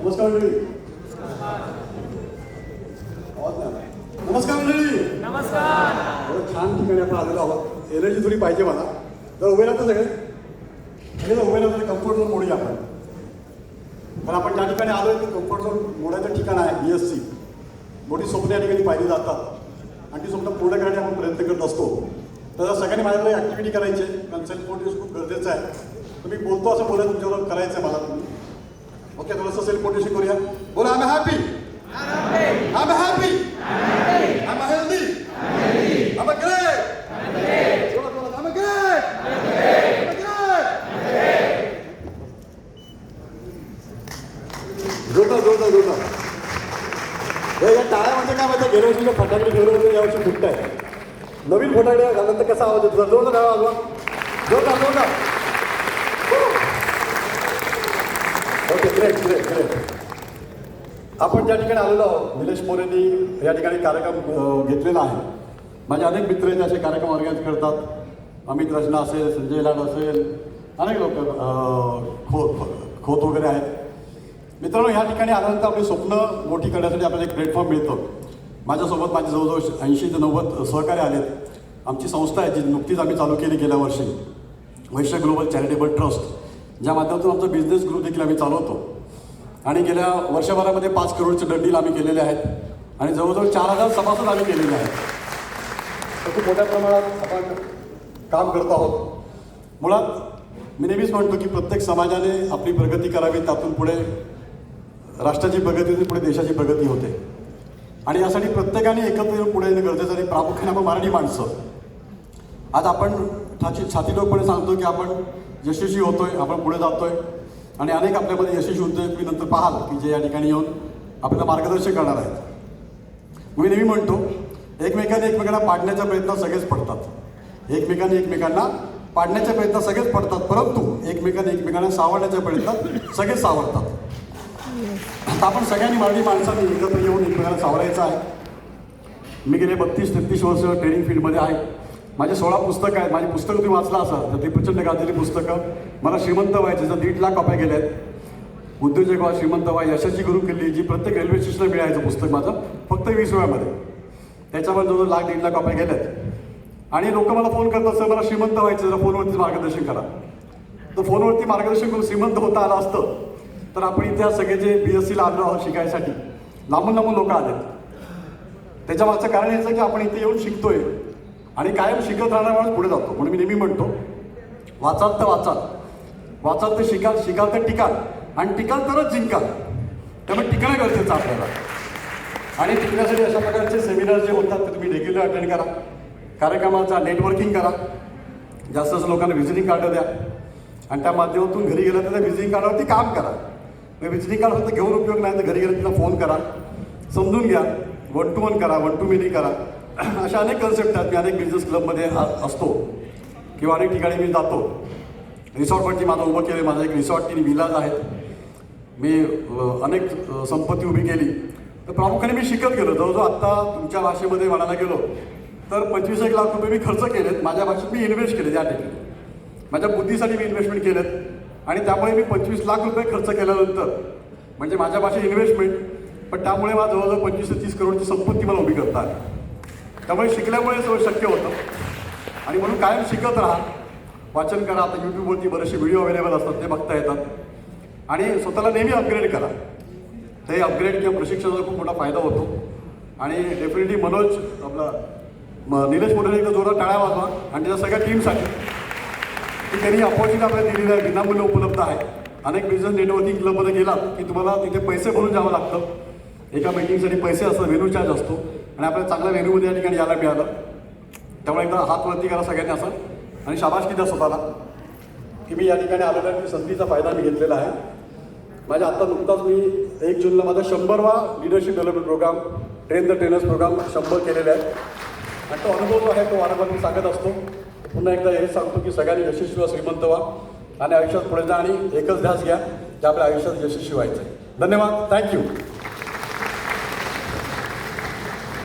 नमस्कार मंडळी. नमस्कार मंडळी. नमस्कार. छान ठिकाणी आपण आलेलो आहोत. एनर्जी थोडी पाहिजे मला. तर उभे राहतो सगळे? सगळे उभे राहतो कम्फर्ट झोन मोडूया आपण. पण आपण ज्या ठिकाणी आलो ते कम्फर्ट झोन मोडायचं ठिकाण आहे बी एस सी मोठी स्वप्न या ठिकाणी पाहिली जातात. आणि ती स्वप्न पूर्ण करण्यासाठी आपण प्रयत्न करत असतो. तर सगळ्यांनी माझ्याकडे ॲक्टिव्हिटी करायची आहे. सेल्फ मोटिवेशन खूप गरजेचं आहे. तर मी बोलतो असं बोलायला तुमच्याबरोबर करायचं आहे मला. तुम्ही ओके थोडंसं सेल्फ मोटिवेशन करूया। बोला I am happy I am happy I am healthy I'm a great. जोरदार जोरदार जोरदार हे या टाळ्या म्हणजे काय माहिती गेल्या वर्षी फटाकडे ठेवले यावर्षी फुटत आहे नवीन फटाकडे घालून तर कसा आवाज येतो? जोरदार टाळा जोरदार जोरदार ओके ग्रेट ग्रेट ग्रेट आपण ज्या ठिकाणी आलेलो आहोत निलेश मोरेंनी या ठिकाणी कार्यक्रम घेतलेला आहे. माझे अनेक मित्र आहेत असे कार्यक्रम ऑर्गनाईज करतात. अमित रचना असेल संजय लाड असेल अनेक लोक खोत खोत वगैरे आहेत. मित्रांनो ह्या ठिकाणी आल्यानंतर आपली स्वप्न मोठी करण्यासाठी आपल्याला एक प्लॅटफॉर्म मिळतो. माझ्यासोबत माझे जवळजवळ ऐंशी ते नव्वद सहकारी आलेत. आमची संस्था आहे जी नुकतीच आम्ही चालू केली गेल्या वर्षी. Vaishya global charitable trust. ज्या माध्यमातून आमचा बिझनेस ग्रुप देखील आम्ही चालवतो. आणि गेल्या वर्षभरामध्ये पाच करोडचे डंडील आम्ही केलेले आहेत. आणि जवळजवळ चार हजार सभासद आम्ही केलेले आहेत. तर खूप मोठ्या प्रमाणात आपण काम करत आहोत. मुळात मी नेहमीच म्हणतो की प्रत्येक समाजाने आपली प्रगती करावी त्यातून पुढे राष्ट्राची प्रगती होते पुढे देशाची प्रगती होते. आणि यासाठी प्रत्येकाने एकत्र येऊन पुढे येणं गरजेचं आणि प्रामुख्याने आपण मराठी माणसं. आज आपण छाती छातीलोकपणे सांगतो की आपण यशस्वी होतोय आपण पुढे जातोय. आणि अनेक आपल्यामध्ये यशस्वी होतोय तुम्ही नंतर पाहाल की जे या ठिकाणी येऊन आपल्याला मार्गदर्शन करणार आहेत. मी नेहमी म्हणतो एकमेकांनी एकमेकांना पाडण्याच्या प्रयत्न सगळेच पडतात. एकमेकांनी एकमेकांना पाडण्याच्या प्रयत्न सगळेच पडतात परंतु एकमेकांनी एकमेकांना सावरण्याच्या प्रयत्नात सगळेच सावरतात. आता आपण सगळ्यांनी मराठी माणसांनी एकत्र येऊन एकमेकांना सावरायचं आहे. मी गेले बत्तीस तेहतीस वर्ष ट्रेनिंग फील्डमध्ये आहे. माझे सोळा पुस्तकं आहेत. माझी पुस्तकं तुम्ही वाचला असाल. तर ती प्रचंड गाजलेली पुस्तकं. मला श्रीमंत व्हायचे जर दीड लाख कॉप्या गेल्या आहेत उद्योजक व्हा श्रीमंत व्हा यशाची गुरु किल्ली जी प्रत्येक रेल्वे स्टेशनला मिळायचं पुस्तक माझं फक्त वीस रुपयामध्ये. त्याच्यामध्ये जवळजवळ लाख दीड लाख कॉप्या गेल्यात आणि लोक मला फोन करतात सर मला श्रीमंत व्हायचं जरा फोनवरती मार्गदर्शन करा. तर फोनवरती मार्गदर्शन करून श्रीमंत होता आलं असतं. तर आपण इथे सगळे जे बी एस सीला आलो आहोत शिकायसाठी लांबून लांबून लोक आलेत. त्याच्या मागचं कारण याचं की आपण इथे येऊन शिकतोय. आणि कायम शिकत राहणार माणूस पुढे जातो. म्हणून मी नेहमी म्हणतो वाचाल तर वाचाल वाचाल तर शिकाल शिकाल तर टिकाल आणि टिकाल तरच जिंकाल. त्यामुळे टिकणं गरजेचं आपल्याला. आणि टिकण्यासाठी अशा प्रकारचे सेमिनार जे होतात ते तुम्ही रेग्युलर अटेंड करा. कार्यक्रमाचा नेटवर्किंग करा. जास्त जास्त लोकांना व्हिजिटिंग कार्ड द्या. आणि त्या माध्यमातून घरी गेलं तर त्या व्हिजिटिंग कार्डावरती काम करा. मग व्हिजिटिंग कार्ड फक्त घेऊन उपयोग नाही तर घरी गेलं तिला फोन करा. समजून घ्या. वन टू वन करा वन टू मिनी करा. अशा अनेक कन्सेप्ट आहेत मी अनेक बिझनेस क्लबमध्ये असतो. किंवा अनेक ठिकाणी मी जातो. रिसॉर्टवरती माझं उभं केलं माझं एक रिसॉर्ट तीन विलाज आहेत. मी अनेक संपत्ती उभी केली. तर प्रामुख्याने मी शिकत गेलो. जवळजवळ आत्ता तुमच्या भाषेमध्ये म्हणायला गेलो तर पंचवीस एक लाख रुपये मी खर्च केलेत. माझ्या भाषेत मी इन्व्हेस्ट केले त्या ठिकाणी. माझ्या बुद्धीसाठी मी इन्व्हेस्टमेंट केलेत. आणि त्यामुळे मी पंचवीस लाख रुपये खर्च केल्यानंतर म्हणजे माझ्या भाषेत इन्व्हेस्टमेंट पण त्यामुळे मला जवळजवळ पंचवीस ते तीस करोडची संपत्ती मला उभी करता आली. त्यामुळे शिकल्यामुळे सगळं शक्य होतं. आणि म्हणून कायम शिकत राहा. वाचन करा. आता यूट्यूबवरती बरेचसे व्हिडिओ अवेलेबल असतात ते बघता येतात. आणि स्वतःला नेहमी अपग्रेड करा. ते अपग्रेड किंवा प्रशिक्षणाचा खूप मोठा फायदा होतो. आणि डेफिनेटली मनोज आपला म- निलेश मोठे एकदा जोरात टाळ्या वाजवा आणि त्याच्या सगळ्या टीमसाठी की त्यांनी अपॉर्च्युनिटी आपल्याला दिलेली आहे. विनामूल्य उपलब्ध आहे. अनेक बिझनेस नेटवर्किंग क्लबमध्ये गेलात की तुम्हाला तिथे पैसे भरून जावं लागतं. एका मीटिंगसाठी पैसे असतात व्हेन्यू चार्ज असतो. आणि आपल्याला चांगल्या वेन्यू या ठिकाणी यायला मिळालं. त्यामुळे एकदा हात वरती करा सगळ्यांनी असं. आणि शाबासकी द्या स्वतःला. की मी या ठिकाणी आलेल्या आहे, संधीचा फायदा मी घेतलेला आहे. माझ्या आत्ता नुकताच मी एक जूनला माझा शंभरवा leadership development programme train the trainers programme शंभर केलेले आहे. आणि तो अनुभव जो आहे तो वारंवार मी सांगत असतो. पुन्हा एकदा हे सांगतो की सगळ्यांनी यशस्वी व्हा, श्रीमंत व्हा. आणि आयुष्यात पुढे जा आणि एकच ध्यास घ्या जे आपल्या आयुष्यात यशस्वी व्हायचं आहे. धन्यवाद. थँक्यू